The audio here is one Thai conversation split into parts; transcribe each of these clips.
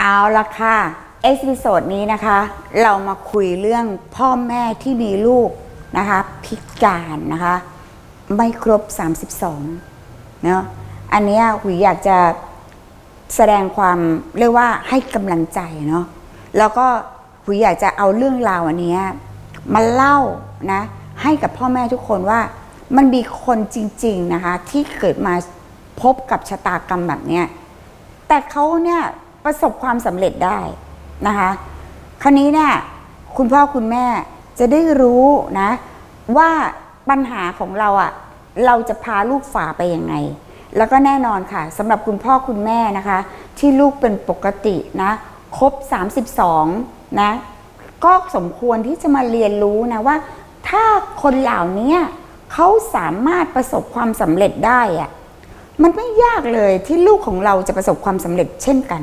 เอาละค่ะ เอพิโซดนี้นะคะ เรามาคุยเรื่องพ่อแม่ที่มีลูกนะคะ พิการนะคะ ไม่ครบ 32 เนาะอันนี้หุยอยากจะแสดงความเรียกว่าให้กำลังใจเนาะแล้วก็หุยอยากจะเอาเรื่องราวอันนี้มาเล่านะให้กับพ่อแม่ทุกคนว่ามันมีคนจริง ๆนะคะ ที่เกิดมาพบกับชะตากรรมแบบเนี้ยแต่เขาเนี่ย ประสบความสำเร็จได้นะคะ คราวนี้เนี่ยคุณพ่อคุณแม่จะได้รู้นะว่าปัญหาของเราอะ่ะเราจะพาลูกฝ่าไปยังไง แล้วก็แน่นอนค่ะสำหรับคุณพ่อคุณแม่นะคะ ที่ลูกเป็นปกตินะครบ 32นะก็สมควรที่จะมาเรียนรู้นะว่า ถ้าคนเหล่านี้เขาสามารถประสบความสำเร็จได้อะมันไม่ยากเลยที่ลูกของเราจะประสบความสำเร็จเช่นกัน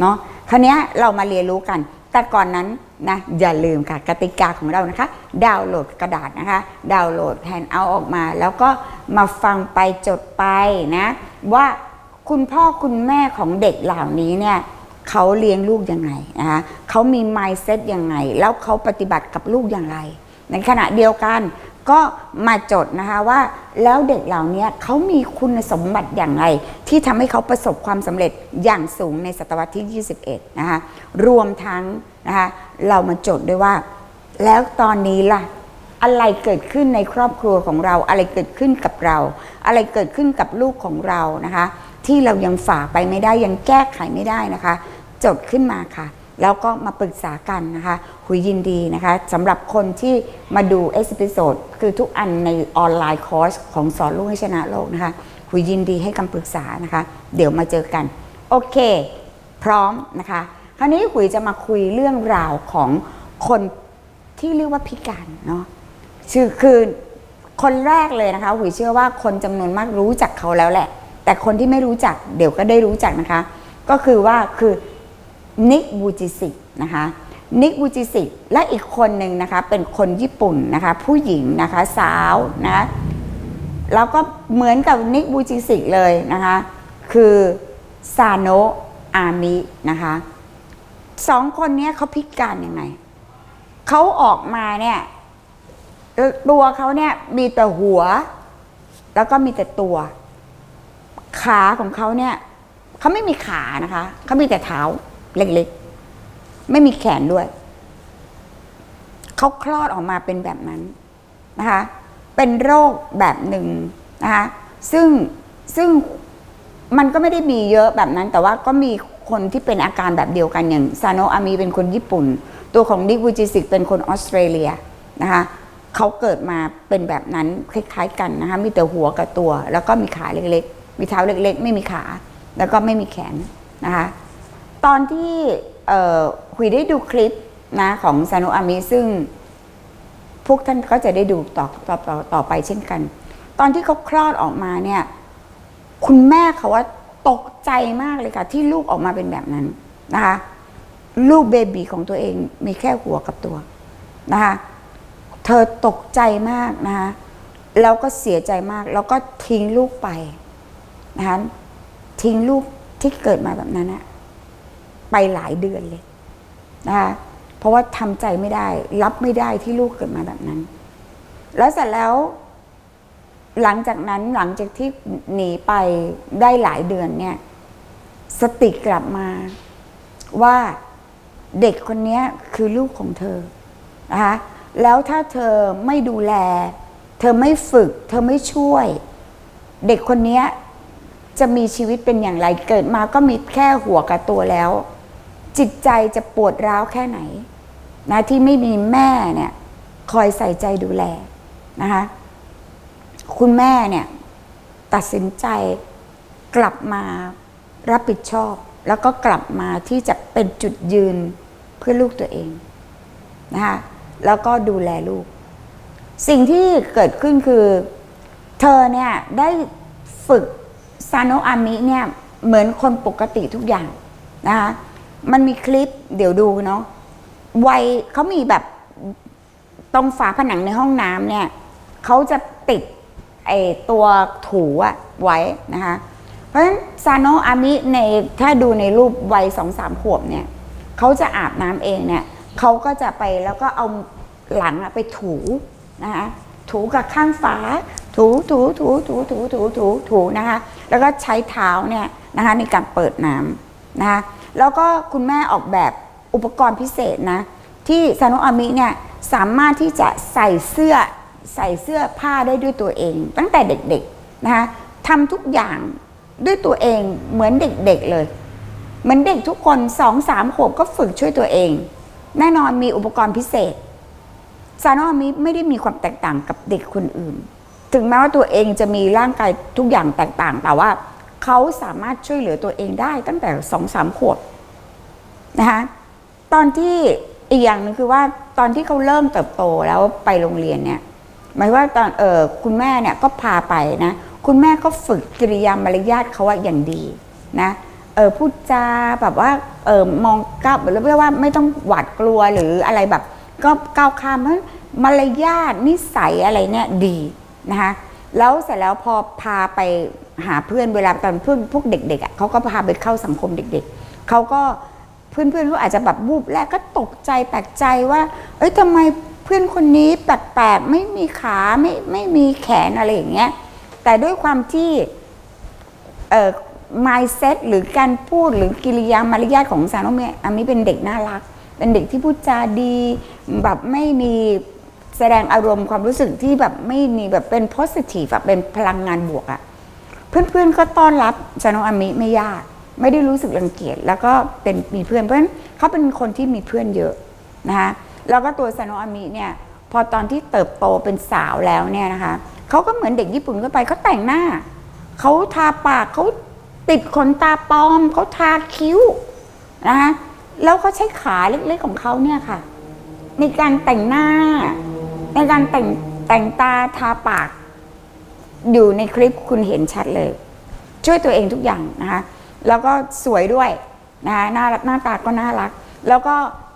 เนาะคราวนี้เรามาเรียนรู้กัน แต่ก่อนนั้นนะอย่าลืมค่ะกติกาของเรานะคะ ดาวน์โหลดกระดาษนะคะ ดาวน์โหลดแฮนด์เอาออกมา แล้วก็มาฟังไปจดไปนะว่าคุณพ่อคุณแม่ของเด็กเหล่านี้เนี่ยเขาเลี้ยงลูกยังไงนะคะเขามี mindset ยังไง แล้วเขาปฏิบัติกับลูกอย่างไร ในขณะเดียวกัน ก็มาจดนะคะว่าแล้วเด็กเหล่านี้เขามีคุณสมบัติอย่างไรที่ทำให้เขาประสบความสำเร็จอย่างสูงในศตวรรษที่ 21 นะคะรวมทั้งนะคะเรามาจดด้วยว่า แล้วตอนนี้ล่ะอะไรเกิดขึ้นในครอบครัวของเรา อะไรเกิดขึ้นกับเรา อะไรเกิดขึ้นกับลูกของเรานะคะ ที่เรายังฝ่าไปไม่ได้ยังแก้ไขไม่ได้นะคะ จดขึ้นมาค่ะ แล้วก็มาปรึกษากันนะคะคุยยินดีนะคะสำหรับคนที่มาดูเอพิโซดคือทุกอันในออนไลน์คอร์สของสอนลูกให้ชนะโลกนะคะคุยยินดีให้คำปรึกษานะคะ เดี๋ยวมาเจอกัน โอเค พร้อมนะคะ คราวนี้คุยจะมาคุยเรื่องราวของคนที่เรียกว่าพิการเนาะชื่อคือคนแรกเลยนะคะหุยเชื่อว่าคนจำนวนมากรู้จักเขาแล้วแหละ แต่คนที่ไม่รู้จักเดี๋ยวก็ได้รู้จักนะคะ ก็คือว่าคือ นิกบูจิสิกนะคะนิกบูจิสิกและอีกคนหนึ่งนะคะเป็นคนญี่ปุ่นนะคะผู้หญิงนะคะสาวนะแล้วก็เหมือนกับนิกบูจิสิกเลยนะคะคือซาโนะอามินะคะสองคนนี้เขาพิการยังไงเขาออกมาเนี่ยเอ่อตัวเขาเนี่ยมีแต่หัว แล้วก็มีแต่ตัว ขาของเขาเนี่ยเขาไม่มีขานะคะเขามีแต่เท้า เล็กๆ ไม่มีแขนด้วย เขาคลอดออกมาเป็นแบบนั้นนะคะ เป็นโรคแบบหนึ่งนะคะ ซึ่งซึ่งมันก็ไม่ได้มีเยอะแบบนั้น แต่ว่าก็มีคนที่เป็นอาการแบบเดียวกันอย่างซาโนอามีเป็นคนญี่ปุ่น ตัวของดิกูจิสิกเป็นคนออสเตรเลียนะคะเขาเกิดมาเป็นแบบนั้นคล้ายๆกันนะคะมีแต่หัวกับตัว แล้วก็มีขาเล็กๆ มีเท้าเล็กๆ ไม่มีขา แล้วก็ไม่มีแขนนะคะ ตอนที่คุยได้ดูคลิปนะของซานุอามิซึ่ง พวกท่านก็จะได้ดูต่อต่อต่อต่อไปเช่นกัน ตอนที่เขาคลอดออกมาเนี่ย คุณแม่เขาว่าตกใจมากเลยค่ะ ที่ลูกออกมาเป็นแบบนั้นนะคะ ลูกเบบีของตัวเองมีแค่หัวกับตัวนะคะ เธอตกใจมากนะคะแล้วก็เสียใจมาก แล้วก็ทิ้งลูกไปนะคะทิ้งลูกที่เกิดมาแบบนั้นอะ ไปหลายเดือนเลยนะคะเพราะว่าทำใจไม่ได้ รับไม่ได้ที่ลูกเกิดมาแบบนั้น แล้วเสร็จแล้ว หลังจากนั้นหลังจากที่หนีไปได้หลายเดือนเนี่ย สติกลับมาว่าเด็กคนนี้คือลูกของเธอนะคะแล้วถ้าเธอไม่ดูแล เธอไม่ฝึก เธอไม่ช่วย เด็กคนนี้จะมีชีวิตเป็นอย่างไรเกิดมาก็มีแค่หัวกับตัวแล้ว จิตใจจะปวดร้าวแค่ไหนนะที่ไม่มีแม่เนี่ยคอยใส่ใจดูแลนะคะคุณแม่เนี่ยตัดสินใจกลับมารับผิดชอบ แล้วก็กลับมาที่จะเป็นจุดยืนเพื่อลูกตัวเองนะคะแล้วก็ดูแลลูก สิ่งที่เกิดขึ้นคือ เธอเนี่ยได้ฝึกซาโนอามิเนี่ยเหมือนคนปกติทุกอย่างนะคะ มันมีคลิปเดี๋ยวดูเนาะวัยเขามีแบบตรงฝาผนังในห้องน้ำเนี่ยเขาจะติดไอตัวถูอะไว้นะคะ เพราะฉะนั้นซาโนะอามิในถ้าดูในรูปวัยสองสามขวบเนี่ยเขาจะอาบน้ำเองเนี่ยเขาก็จะไปแล้วก็เอาหลังอะไปถูนะคะถูกับข้างฝา ถูถูถูถูถูถูถูถูนะคะ แล้วก็ใช้เท้าเนี่ยนะคะในการเปิดน้ำนะคะ แล้วก็คุณแม่ออกแบบอุปกรณ์พิเศษนะ ที่ซานะอามิเนี่ยสามารถที่จะใส่เสื้อใส่เสื้อผ้าได้ด้วยตัวเอง ตั้งแต่เด็กๆนะคะทำทุกอย่างด้วยตัวเองเหมือนเด็กๆเลยเหมือนเด็กทุกคนสองสามขวบก็ฝึกช่วยตัวเอง แน่นอนมีอุปกรณ์พิเศษซานะอามิไม่ได้มีความแตกต่างกับเด็กคนอื่น ถึงแม้ว่าตัวเองจะมีร่างกายทุกอย่างแตกต่างแต่ว่า เขาสามารถช่วยเหลือตัวเองได้ตั้งแต่สองสามขวบนะคะตอนที่อีกอย่างหนึงคือว่าตอนที่เขาเริ่มเติบโตแล้วไปโรงเรียนเนี่ยหมายว่าตอนเออคุณแม่เนี่ยก็พาไปนะ คุณแม่ก็ฝึกกิริยามารยาทเขาว่าอย่างดีนะเออพูดจาแบบว่าเออมองก้าวเรียกว่าไม่ต้องหวาดกลัวหรืออะไรแบบ ก็ก้าวข้ามเพราะมารยาทนิสัยอะไรเนี่ยดีนะคะแล้วเสร็จแล้วพอพาไป หาเพื่อนเวลาตอนเพื่อนพวกเด็กๆอะเขาก็พาไปเข้าสังคมเด็ก ๆเขาก็เพื่อนๆเขาอาจจะแบบบูบแรกก็ตกใจแปลกใจว่า เอ้ยทำไมเพื่อนคนนี้แปลกๆไม่มีขาไม่ไม่มีแขนอะไรอย่างเงี้ยแต่ด้วยความที่เอ่อ mindset หรือการพูดหรือกิริยามารยาทของซาโนะเมะอามิเป็นเด็กน่ารัก เป็นเด็กที่พูดจาดีแบบไม่มีแสดงอารมณ์ความรู้สึกที่แบบไม่มีแบบเป็น positive แบบเป็นพลังงานบวกอะ เพื่อนๆก็ต้อนรับซาโนอามิไม่ยาก ไม่ได้รู้สึกรังเกียจแล้วก็เป็นมีเพื่อนเพราะฉะนั้นเขาเป็นคนที่มีเพื่อนเยอะนะคะแล้วก็ตัวซาโนอามิเนี่ยพอตอนที่เติบโตเป็นสาวแล้วเนี่ยนะคะเขาก็เหมือนเด็กญี่ปุ่นก็ไปเขาแต่งหน้าเขาทาปากเขาติดขนตาปลอมเขาทาคิ้วนะคะแล้วเขาใช้ขาเล็กๆของเขาเนี่ยค่ะ ในการแต่งหน้า ในการแต่งแต่งตาทาปาก อยู่ในคลิปคุณเห็นชัดเลย ช่วยตัวเองทุกอย่างนะคะแล้วก็สวยด้วยนะคะหน้าหน้าตาก็น่ารัก แล้วก็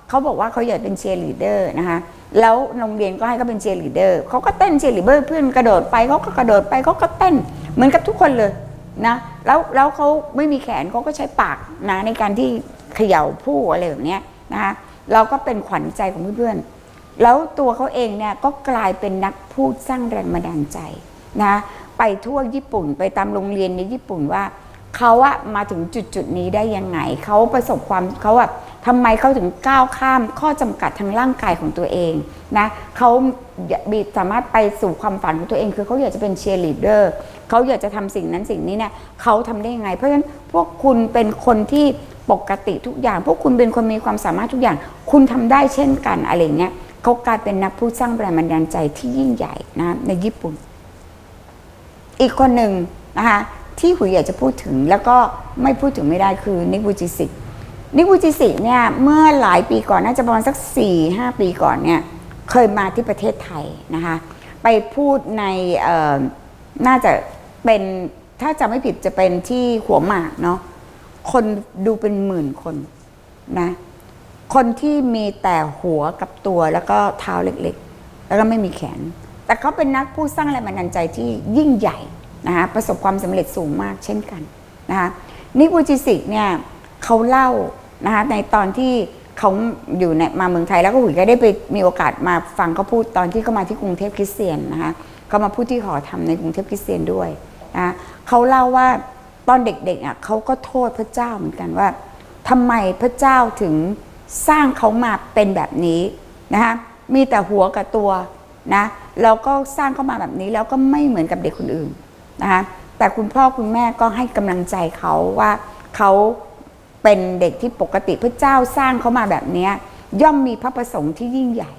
เขาบอกว่าเขาอยากเป็นเชียร์ลีดเดอร์นะคะแล้วโรงเรียนก็ให้เขาเป็นเชียร์ลีดเดอร์เขาก็เต้นเชียร์ลีดเดอร์เพื่อนกระโดดไปเขาก็กระโดดไปเขาก็เต้นเหมือนกับทุกคนเลยนะแล้วแล้วเขาไม่มีแขนเขาก็ใช้ปากนะในการที่เขย่าผู้อะไรแบบนี้นะคะเราก็เป็นขวัญใจของเพื่อนๆแล้วตัวเขาเองเนี่ยก็กลายเป็นนักพูดสร้างแรงบันดาลใจนะ ไปทั่วญี่ปุ่นไปตามโรงเรียนในญี่ปุ่นว่าเขาอะมาถึงจุดจุดๆนี้ได้ยังไงเขาประสบความเขาแบบทำไมเขาถึงก้าวข้ามข้อจำกัดทางร่างกายของตัวเองนะเขาบีสามารถไปสู่ความฝันของตัวเอง คือเขาอยากจะเป็นเชียร์ลีดเดอร์เขาอยากจะทำสิ่งนั้นสิ่งนี้เนี่ยเขาทำได้ยังไง เพราะฉะนั้นพวกคุณเป็นคนที่ปกติทุกอย่าง พวกคุณเป็นคนมีความสามารถทุกอย่าง คุณทำได้เช่นกันอะไรเงี้ยเขากลายเป็นนักพูดสร้างแรงบันดาลใจที่ยิ่งใหญ่นะในญี่ปุ่น อีกคนหนึ่งนะคะที่หุยอยากจะพูดถึงแล้วก็ไม่พูดถึงไม่ได้คือนิบูจิสิกนิบูจิสิกเนี่ยเมื่อหลายปีก่อนน่าจะประมาณสัก4ี่หปีก่อนเนี่ยเคยมาที่ประเทศไทยนะคะไปพูดในน่าจะเป็นถ้าจะไม่ผิดจะเป็นที่หัวหมากเนาะคนดูเป็นหมื่นคนนะคนที่มีแต่หัวกับตัวแล้วก็เท้าเล็กๆ แล้วก็ไม่มีแขน แต่เขาเป็นนักผู้สร้างแรงบันดาลใจที่ยิ่งใหญ่นะคะประสบความสำเร็จสูงมากเช่นกันนะคะนิกูจิสิกเนี่ยเขาเล่านะคะในตอนที่เขาอยู่ในมาเมืองไทยแล้วก็หุยก็ได้ไปมีโอกาสมาฟังเขาพูดตอนที่เขามาที่กรุงเทพคริสเตียนนะคะเขามาพูดที่หอธรรมในกรุงเทพคริสเตียนด้วยนะเขาเล่าว่าตอนเด็กๆอะเขาก็โทษพระเจ้าเหมือนกันว่าทำไมพระเจ้าถึงสร้างเขามาเป็นแบบนี้นะคะมีแต่หัวกับตัวนะ แล้วก็สร้างเขามาแบบนี้แล้วก็ไม่เหมือนกับเด็กคนอื่นนะคะแต่คุณพ่อคุณแม่ก็ให้กำลังใจเขาว่าเขาเป็นเด็กที่ปกติพระเจ้าสร้างเขามาแบบนี้ย่อมมีพระประสงค์ที่ยิ่งใหญ่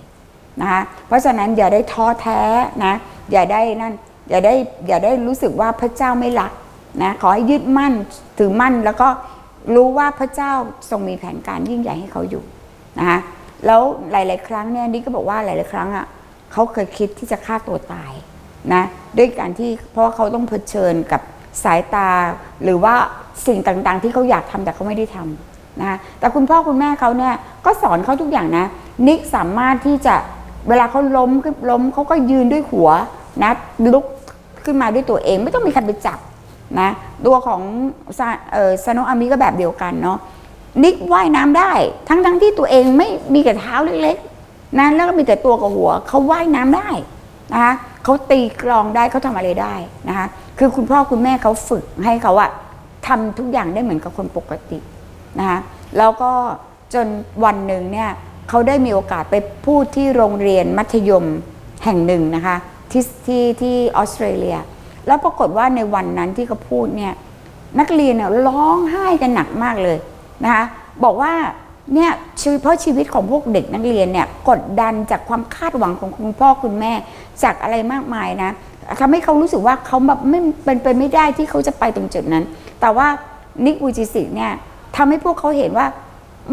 นะคะเพราะฉะนั้นอย่าได้ท้อแท้นะอย่าได้นั่นอย่าได้อย่าได้รู้สึกว่าพระเจ้าไม่รักนะขอให้ยึดมั่นถือมั่นแล้วก็รู้ว่าพระเจ้าทรงมีแผนการยิ่งใหญ่ให้เขาอยู่นะคะแล้วหลาย ๆ ครั้งเนี่ยนี่ก็บอกว่าหลาย ๆ ครั้งอะ เขาเคยคิดที่จะฆ่าตัวตายนะด้วยการที่เพราะว่าเขาต้องเผชิญกับสายตา หรือว่าสิ่งต่างๆ ที่เขาอยากทำแต่เขาไม่ได้ทำนะคะแต่คุณพ่อคุณแม่เขาเนี่ยก็สอนเขาทุกอย่างนะ นิกสามารถที่จะเวลาเขาล้มขึ้นล้มเขาก็ยืนด้วยหัวนะลุกขึ้นมาด้วยตัวเอง ไม่ต้องมีใครไปจับนะตัวของซาเอ่อซาโนอามิก็แบบเดียวกันเนาะนิกว่ายน้ำได้ ทั้งทั้งที่ตัวเองไม่มีแต่เท้าเล็ก นะแล้วก็มีแต่ตัวกับหัวเขาว่ายน้ำได้นะคะเขาตีกลองได้เขาทำอะไรได้นะคะคือคุณพ่อคุณแม่เขาฝึกให้เขาอะทำทุกอย่างได้เหมือนกับคนปกตินะคะแล้วก็จนวันหนึ่งเนี่ยเขาได้มีโอกาสไปพูดที่โรงเรียนมัธยมแห่งหนึ่งนะคะที่ที่ที่ออสเตรเลีย แล้วปรากฏว่าในวันนั้นที่เขาพูดเนี่ยนักเรียนเนี่ยร้องไห้กันหนักมากเลยนะคะบอกว่า เนี่ยชีวิตเพราะชีวิตของพวกเด็กนักเรียนเนี่ยกดดันจากความคาดหวังของคุณพ่อคุณแม่ จากอะไรมากมายนะทำให้เขารู้สึกว่าเขาแบบไม่เป็นไปไม่ได้ที่เขาจะไปตรงจุดนั้น แต่ว่านิกวูจิสิเนี่ยทำให้พวกเขาเห็นว่า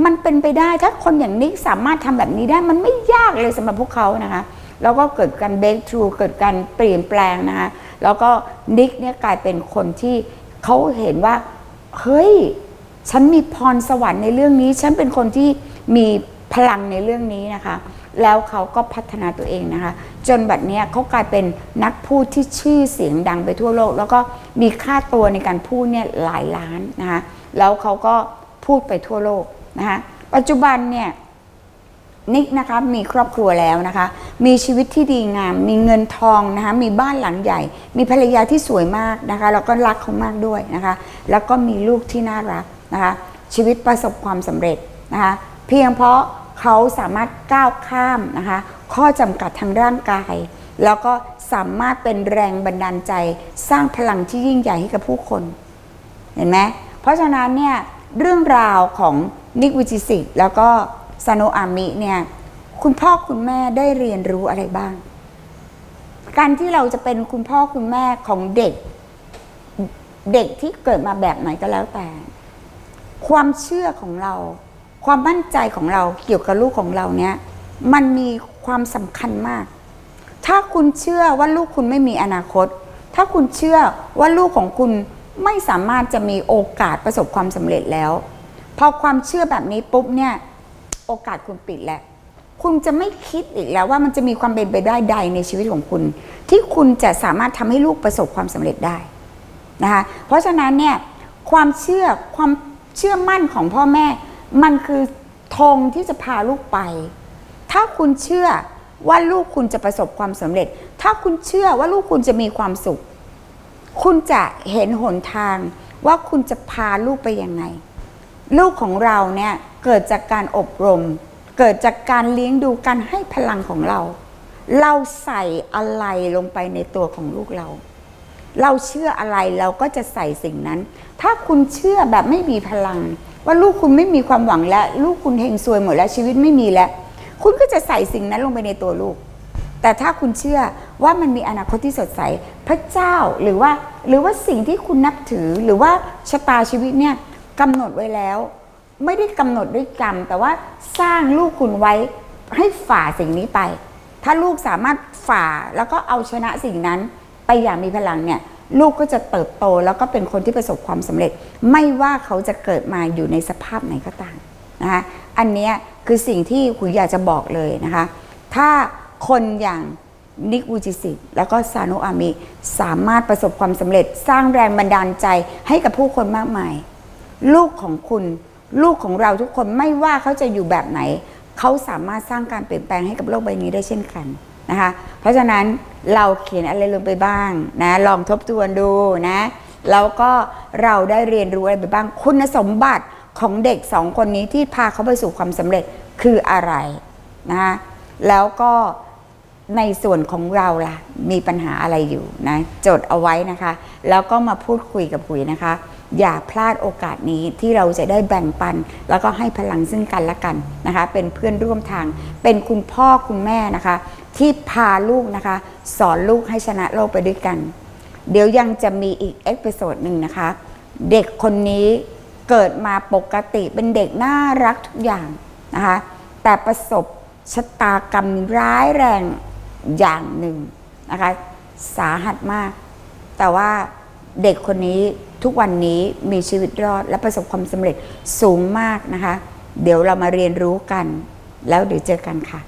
มันเป็นไปได้ถ้าคนอย่างนิกสามารถทำแบบนี้ได้มันไม่ยากเลยสำหรับพวกเขานะคะแล้วก็เกิดการเบรกทรูเกิดการเปลี่ยนแปลงนะคะแล้วก็นิกเนี่ยกลายเป็นคนที่เขาเห็นว่าเฮ้ย ฉันมีพรสวรรค์ในเรื่องนี้ ฉันเป็นคนที่มีพลังในเรื่องนี้นะคะ แล้วเขาก็พัฒนาตัวเองนะคะ จนบัดเนี้ยเขากลายเป็นนักพูดที่ชื่อเสียงดังไปทั่วโลก แล้วก็มีค่าตัวในการพูดเนี่ยหลายล้านนะคะแล้วเขาก็พูดไปทั่วโลกนะคะปัจจุบันเนี่ยนิกนะคะมีครอบครัวแล้วนะคะ มีชีวิตที่ดีงาม มีเงินทองนะคะ มีบ้านหลังใหญ่ มีภรรยาที่สวยมากนะคะ แล้วก็รักเขามากด้วยนะคะ แล้วก็มีลูกที่น่ารัก นะคะชีวิตประสบความสำเร็จนะคะเพียงเพราะเขาสามารถก้าวข้ามนะคะข้อจำกัดทางร่างกาย แล้วก็สามารถเป็นแรงบันดาลใจ สร้างพลังที่ยิ่งใหญ่ให้กับผู้คน เห็นไหมเพราะฉะนั้นเนี่ยเรื่องราวของนิกวิจิสิกแล้วก็ซาโนอามิเนี่ยคุณพ่อคุณแม่ได้เรียนรู้อะไรบ้าง การที่เราจะเป็นคุณพ่อคุณแม่ของเด็ก เด็กที่เกิดมาแบบไหนก็แล้วแต่ ความเชื่อของเรา ความมั่นใจของเราเกี่ยวกับลูกของเราเนี่ยมันมีความสำคัญมาก ถ้าคุณเชื่อว่าลูกคุณไม่มีอนาคต ถ้าคุณเชื่อว่าลูกของคุณไม่สามารถจะมีโอกาสประสบความสำเร็จแล้วพอความเชื่อแบบนี้ปุ๊บเนี่ย โอกาสคุณปิดแล้ว คุณจะไม่คิดอีกแล้วว่ามันจะมีความเป็นไปได้ใดในชีวิตของคุณ ที่คุณจะสามารถทำให้ลูกประสบความสำเร็จได้นะคะเพราะฉะนั้นเนี่ยความเชื่อความ เชื่อมั่นของพ่อแม่ มันคือธงที่จะพาลูกไป ถ้าคุณเชื่อว่าลูกคุณจะประสบความสำเร็จ ถ้าคุณเชื่อว่าลูกคุณจะมีความสุข คุณจะเห็นหนทางว่าคุณจะพาลูกไปยังไง ลูกของเราเนี่ยเกิดจากการอบรม เกิดจากการเลี้ยงดูการให้พลังของเรา เราใส่อะไรลงไปในตัวของลูกเรา เราเชื่ออะไรเราก็จะใส่สิ่งนั้น ถ้าคุณเชื่อแบบไม่มีพลัง ว่าลูกคุณไม่มีความหวังแล้ว ลูกคุณเฮงซวยหมดแล้วชีวิตไม่มีแล้ว คุณก็จะใส่สิ่งนั้นลงไปในตัวลูก แต่ถ้าคุณเชื่อว่ามันมีอนาคตที่สดใส พระเจ้าหรือว่าหรือว่าสิ่งที่คุณนับถือหรือว่าชะตาชีวิตเนี่ยกำหนดไว้แล้ว ไม่ได้กำหนดด้วยกรรม แต่ว่าสร้างลูกคุณไว้ให้ฝ่าสิ่งนี้ไป ถ้าลูกสามารถฝ่าแล้วก็เอาชนะสิ่งนั้น ไปอย่างมีพลังเนี่ยลูกก็จะเติบโตแล้วก็เป็นคนที่ประสบความสำเร็จ ไม่ว่าเขาจะเกิดมาอยู่ในสภาพไหนก็ตามนะคะอันนี้คือสิ่งที่คุณอยากจะบอกเลยนะคะ ถ้าคนอย่างนิกูจิสิแล้วก็ซานุอามิสามารถประสบความสำเร็จสร้างแรงบันดาลใจให้กับผู้คนมากมาย ลูกของคุณ ลูกของเราทุกคนไม่ว่าเขาจะอยู่แบบไหน เขาสามารถสร้างการเปลี่ยนแปลงให้กับโลกใบนี้ได้เช่นกัน นะคะ เพราะฉะนั้นเราเขียนอะไรลงไปบ้างนะลองทบทวนดูนะแล้วก็เราได้เรียนรู้อะไรไปบ้าง คุณสมบัติของเด็กสองคนนี้ที่พาเขาไปสู่ความสำเร็จคืออะไรนะคะแล้วก็ในส่วนของเราล่ะ มีปัญหาอะไรอยู่นะจดเอาไว้นะคะ แล้วก็มาพูดคุยกับคุยนะคะ อย่าพลาดโอกาสนี้ที่เราจะได้แบ่งปัน แล้วก็ให้พลังซึ่งกันและกันนะคะ เป็นเพื่อนร่วมทาง เป็นคุณพ่อคุณแม่นะคะ ที่พาลูกนะคะ สอนลูกให้ชนะโลกไปด้วยกัน เดี๋ยวยังจะมีอีกเอพิโซดหนึ่งนะคะ เด็กคนนี้เกิดมาปกติเป็นเด็กน่ารักทุกอย่างนะคะ แต่ประสบชะตากรรมร้ายแรงอย่างหนึ่งนะคะ สาหัสมาก แต่ว่าเด็กคนนี้ทุกวันนี้มีชีวิตรอดและประสบความสำเร็จสูงมากนะคะ เดี๋ยวเรามาเรียนรู้กัน แล้วเดี๋ยวเจอกันค่ะ